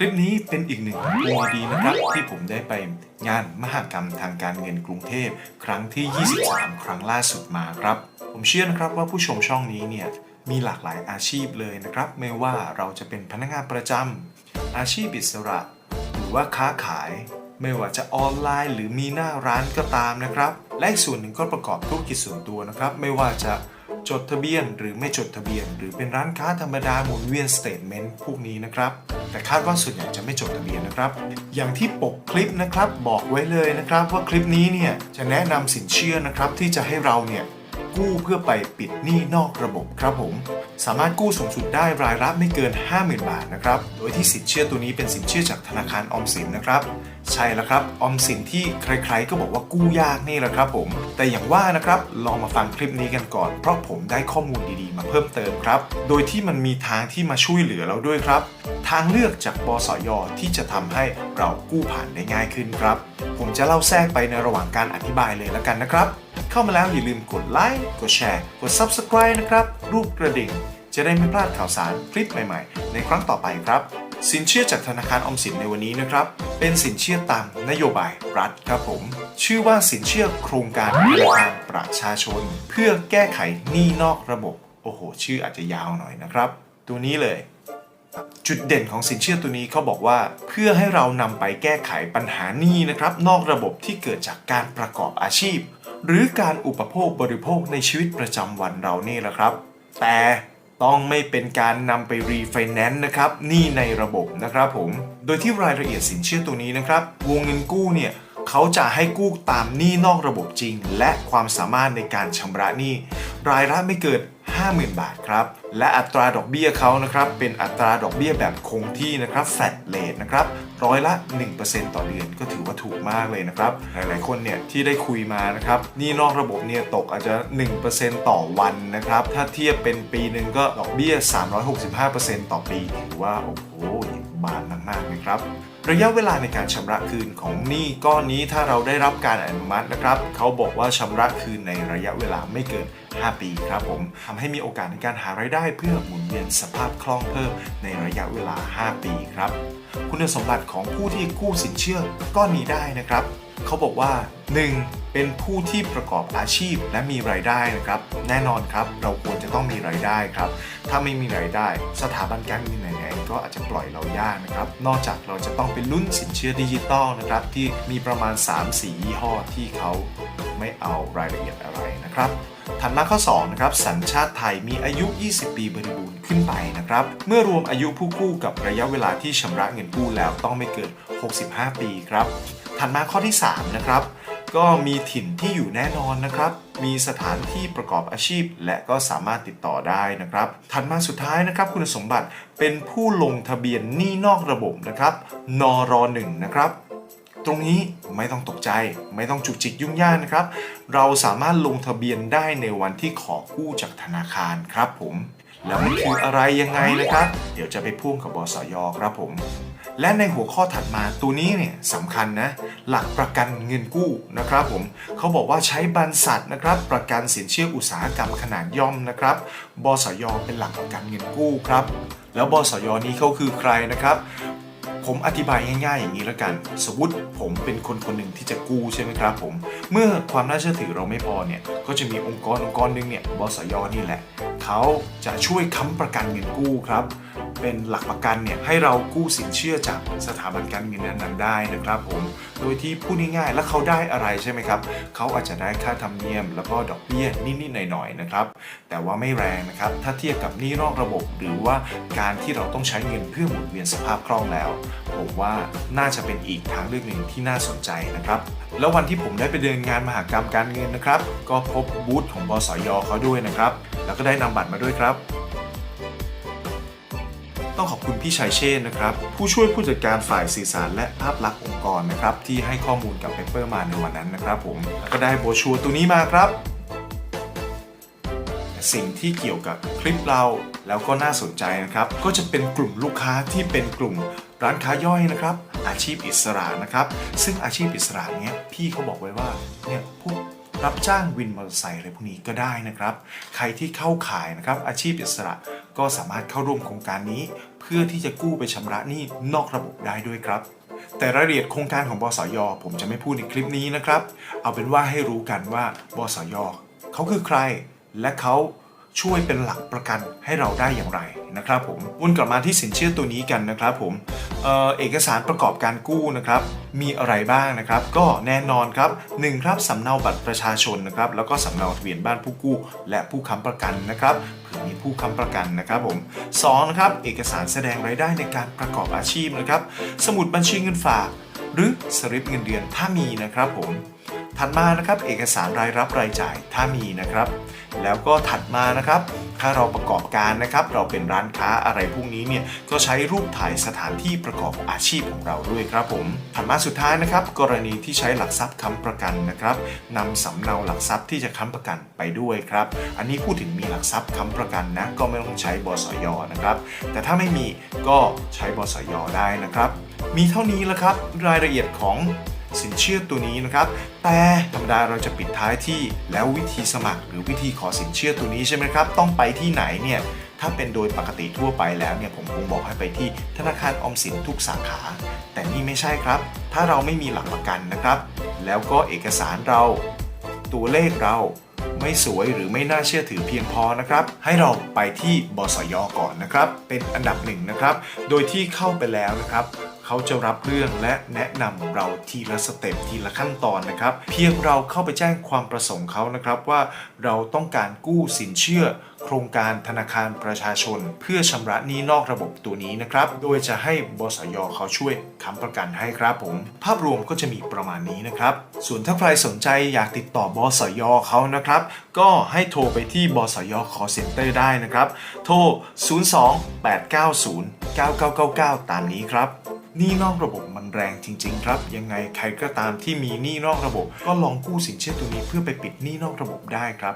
คลิปนี้เป็นอีกหนึ่งตัวดีนะครับ ที่ผมได้ไปงานมหกรรมทางการเงินกรุงเทพ ครั้งที่ 23 ครั้งล่าสุดมาครับ ผมเชื่อนะครับว่าผู้ชมช่องนี้เนี่ยมีหลากหลายอาชีพเลยนะครับ ไม่ว่าเราจะเป็นพนักงานประจำอาชีพอิสระ หรือว่าค้าขาย ไม่ว่าจะออนไลน์ หรือมีหน้าร้านก็ตามนะครับ และอีกส่วนหนึ่งก็ประกอบธุรกิจส่วนตัวนะครับ ไม่ว่าจะ จดทะเบียน หรือไม่จดทะเบียน หรือเป็นร้านค้าธรรมดาหมุนเวียนสเตทเมนต์พวกนี้นะครับ แต่คาดว่าส่วนใหญ่จะไม่จดทะเบียนนะครับ อย่างที่ปกคลิปนะครับบอกไว้เลยนะครับว่าคลิปนี้เนี่ยจะแนะนำสินเชื่อนะครับที่จะให้เราเนี่ย กู้เพื่อไปปิดหนี้นอกระบบครับผม สามารถกู้สูงสุดได้รายรับไม่เกิน 50,000 บาทนะครับ โดยที่สินเชื่อตัวนี้เป็นสินเชื่อจากธนาคารออมสินนะครับ ใช่แล้วครับ ออมสินที่ใครๆ ก็บอกว่ากู้ยากนี่แหละครับผม แต่อย่างว่านะครับ ลองมาฟังคลิปนี้กันก่อน เพราะผมได้ข้อมูลดีๆ มาเพิ่มเติมครับ โดยที่มันมีทางที่มาช่วยเหลือเราด้วยครับ ทางเลือกจากบสยที่จะทำให้เรากู้ผ่านได้ง่ายขึ้นครับ ผมจะเล่าแทรกไปในระหว่างการอธิบายเลยแล้วกันนะครับ เข้ามาแล้วอย่าลืมกดไลค์ กดแชร์ กด Subscribe นะครับ รูปกระดิ่ง จะได้ไม่พลาดข่าวสารคลิปใหม่ๆ ในครั้งต่อไปครับ สินเชื่อจากธนาคารอมสินในวันนี้นะครับ เป็นสินเชื่อตามนโยบายรัฐครับผม ชื่อว่าสินเชื่อโครงการธนาคารประชาชน เพื่อแก้ไขหนี้นอกระบบ โอ้โห ชื่ออาจจะยาวหน่อยนะครับ ตัวนี้เลยจุดเด่นของสินเชื่อตัวนี้เขาบอกว่าเพื่อให้เรานำไปแก้ไขปัญหาหนี้นะครับ นอกระบบที่เกิดจากการประกอบอาชีพ หรือการอุปโภคบริโภคในชีวิตประจำวันเรานี่แหละครับ แต่ต้องไม่เป็นการนำไปรีไฟแนนซ์นะครับหนี้ในระบบนะครับผม โดยที่รายละเอียดสินเชื่อตัวนี้นะครับ วงเงินกู้เนี่ยเขาจะให้กู้ตามหนี้นอกระบบจริง และความสามารถในการชำระหนี้ รายละไม่เกิน50,000 บาทครับและอัตราดอกเบี้ยเขานะครับเป็นอัตราดอกเบี้ยแบบคงที่นะครับ flat rate นะครับร้อยละ 1%ต่อเดือนก็ถือว่าถูกมากเลยนะครับ หลายๆคนเนี่ยที่ได้คุยมานะครับนี่นอกระบบเนี่ยตกอาจจะ 1%ต่อวันนะครับ ถ้าเทียบเป็นปีหนึ่งก็ดอกเบี้ย 365%ต่อปีถือว่า โอ้โหบานมากๆเลยครับระยะเวลาในการชำระคืนของหนี้ก้อนนี้ถ้าเราได้รับการอนุมัตินะครับ เขาบอกว่าชำระคืนในระยะเวลาไม่เกิน 5 ปีครับผมทำให้มีโอกาสในการหารายได้ได้เพื่อหมุนเวียนสภาพคล่องเพิ่มในระยะเวลา 5 ปีครับ คุณสมบัติของผู้ที่กู้สินเชื่อก้อนนี้ได้นะครับ เขาบอกว่า 1. เป็นผู้ที่ประกอบอาชีพและมีรายได้นะครับ แน่นอนครับ เราควรจะต้องมีรายได้ครับ ถ้าไม่มีรายได้ สถาบันการเงินไหนๆก็อาจจะปล่อยเรายากนะครับ นอกจากเราจะต้องเป็นรุ่นสินเชื่อดิจิตอลนะครับ ที่มีประมาณ 3-4 ยี่ห้อที่เขาไม่เอารายละเอียดอะไรนะครับ ถัดมาข้อ2นะครับสัญชาติไทยมีอายุ 20 ปีบริบูรณ์ขึ้นไปนะครับ เมื่อรวมอายุผู้กู้กับระยะเวลาที่ชำระเงินกู้แล้วต้องไม่เกิน 65 ปีครับ ถัดมาข้อที่ 3 นะครับ ก็มีถิ่นที่อยู่แน่นอนนะครับ มีสถานที่ประกอบอาชีพ และก็สามารถติดต่อได้นะครับ ถัดมาสุดท้ายนะครับ คุณสมบัติเป็นผู้ลงทะเบียนหนี้นอกระบบนะครับ นร 1 นะครับ ตรงนี้ไม่ต้องตกใจ ไม่ต้องจุกจิกยุ่งยากนะครับ เราสามารถลงทะเบียนได้ในวันที่ขอกู้จากธนาคารครับผม แล้วมันคืออะไรยังไงนะครับ เดี๋ยวจะไปพ่วงกับบสยครับผม และในหัวข้อถัดมาตัวนี้เนี่ยสำคัญนะ หลักประกันเงินกู้นะครับผมเขาบอกว่าใช้บรรษัทนะครับ ประกันสินเชื่ออุตสาหกรรมขนาดย่อมนะครับ บสยเป็นหลักประกันเงินกู้ครับ แล้วบสยนี้เขาคือใครนะครับ ผมอธิบายง่ายๆอย่างนี้แล้วกัน สมมติผมเป็นคนคนหนึ่งที่จะกู้ใช่ไหมครับผม เมื่อความน่าเชื่อถือเราไม่พอเนี่ย ก็จะมีองค์กรองค์กรหนึ่งเนี่ย บสยนี่แหละ เขาจะช่วยค้ำประกันเงินกู้ครับ เป็นหลักประกันเนี่ยให้เรากู้สินเชื่อจากสถาบันการเงินนั้นๆได้นะครับผมโดยที่พูดง่ายๆแล้วเขาได้อะไรใช่ไหมครับเขาอาจจะได้ค่าธรรมเนียม แล้วก็ดอกเบี้ยนิดๆหน่อยๆนะครับแต่ว่าไม่แรงนะครับถ้าเทียบกับหนี้นอกระบบ หรือว่าการที่เราต้องใช้เงินเพื่อหมุนเวียนสภาพคล่องแล้ว ผมว่าน่าจะเป็นอีกทางเลือกหนึ่งที่น่าสนใจนะครับแล้ววันที่ผมได้ไปเดินงานมหากรรมการเงินนะครับ ก็พบบูธของบสยเขาด้วยนะครับ แล้วก็ได้นำบัตรมาด้วยครับ ต้องขอบคุณพี่ชัยเชษนะครับ ผู้ช่วยผู้จัดการฝ่ายสื่อสารและภาพลักษณ์องค์กรนะครับ ที่ให้ข้อมูลกับเปเปอร์มาในวันนั้นนะครับผมแล้วก็ได้โบชัวตัวนี้มาครับ สิ่งที่เกี่ยวกับคลิปเราแล้วก็น่าสนใจนะครับ ก็จะเป็นกลุ่มลูกค้าที่เป็นกลุ่มร้านค้าย่อยนะครับ อาชีพอิสระนะครับ ซึ่งอาชีพอิสระเนี้ยพี่เขาบอกไว้ว่าเนี่ยพวกรับจ้างวินมอเตอร์ไซค์อะไรพวกนี้ก็ได้นะครับ ใครที่เข้าขายนะครับอาชีพอิสระก็สามารถเข้าร่วมโครงการนี้ พื่อพื่อที่จะกู้ไปชำระหนี้นอกระบบได้ด้วยครับ แต่รายละเอียดโครงการของบสย ผมจะไม่พูดในคลิปนี้นะครับ เอาเป็นว่าให้รู้กันว่าบสยเขาคือใคร และเขา ช่วยเป็นหลักประกันให้เราได้อย่างไรนะครับผมวนกลับมาที่สินเชื่อตัวนี้กันนะครับผมเออเอกสารประกอบการกู้นะครับมีอะไรบ้างนะครับ ก็แน่นอนครับหนึ่งครับสำเนาบัตรประชาชนนะครับแล้วก็สำเนาทะเบียนบ้านผู้กู้ และผู้ค้ำประกันนะครับเผื่อมีผู้ค้ำประกันนะครับผมสองนะครับเอกสารแสดงรายได้ในการประกอบอาชีพนะครับ สมุดบัญชีเงินฝาก หรือสลิปเงินเดือนถ้ามีนะครับผม ถัดมานะครับเอกสารรายรับรายจ่ายถ้ามีนะครับ แล้วก็ถัดมานะครับ ถ้าเราประกอบการนะครับ เราเป็นร้านค้าอะไรพวกนี้เนี่ยก็ใช้รูปถ่ายสถานที่ประกอบอาชีพของเราด้วยครับผมถัดมาสุดท้ายนะครับ กรณีที่ใช้หลักทรัพย์ค้ำประกันนะครับนำสำเนาหลักทรัพย์ที่จะค้ำประกันไปด้วยครับ อันนี้พูดถึงมีหลักทรัพย์ค้ำประกันนะก็ไม่ต้องใช้บสยนะครับ แต่ถ้าไม่มีก็ใช้บสยได้นะครับ มีเท่านี้แล้วครับ รายละเอียดของ สินเชื่อตัวนี้นะครับ แต่ธรรมดาเราจะปิดท้ายที่แล้ววิธีสมัครหรือวิธีขอสินเชื่อตัวนี้ใช่ไหมครับ ต้องไปที่ไหนเนี่ยถ้าเป็นโดยปกติทั่วไปแล้วเนี่ยผมคงบอกให้ไปที่ธนาคารออมสินทุกสาขา แต่นี่ไม่ใช่ครับ ถ้าเราไม่มีหลักประกันนะครับ แล้วก็เอกสารเรา ตัวเลขเราไม่สวยหรือไม่น่าเชื่อถือเพียงพอนะครับ ให้เราไปที่บสยก่อนนะครับ เป็นอันดับหนึ่งนะครับ โดยที่เข้าไปแล้วนะครับ เขาจะรับเรื่องและแนะนำเราทีละสเต็ปทีละขั้นตอนนะครับ เพียงเราเข้าไปแจ้งความประสงค์เขานะครับว่าเราต้องการกู้สินเชื่อโครงการธนาคารประชาชน เพื่อชำระหนี้นอกระบบตัวนี้นะครับ โดยจะให้บสยเขาช่วยค้ำประกันให้ครับผม ภาพรวมก็จะมีประมาณนี้นะครับ ส่วนถ้าใครสนใจอยากติดต่อบสยเขานะครับ ก็ให้โทรไปที่บสย call center ได้นะครับ โทร 02-890-9999 ตามนี้ครับ นี่นอกระบบมันแรงจริง ๆ ครับ ยังไงใครก็ตามที่มีหนี้นอกระบบ ก็ลองกู้สินเชื่อตัวนี้เพื่อไปปิดหนี้นอกระบบได้ครับ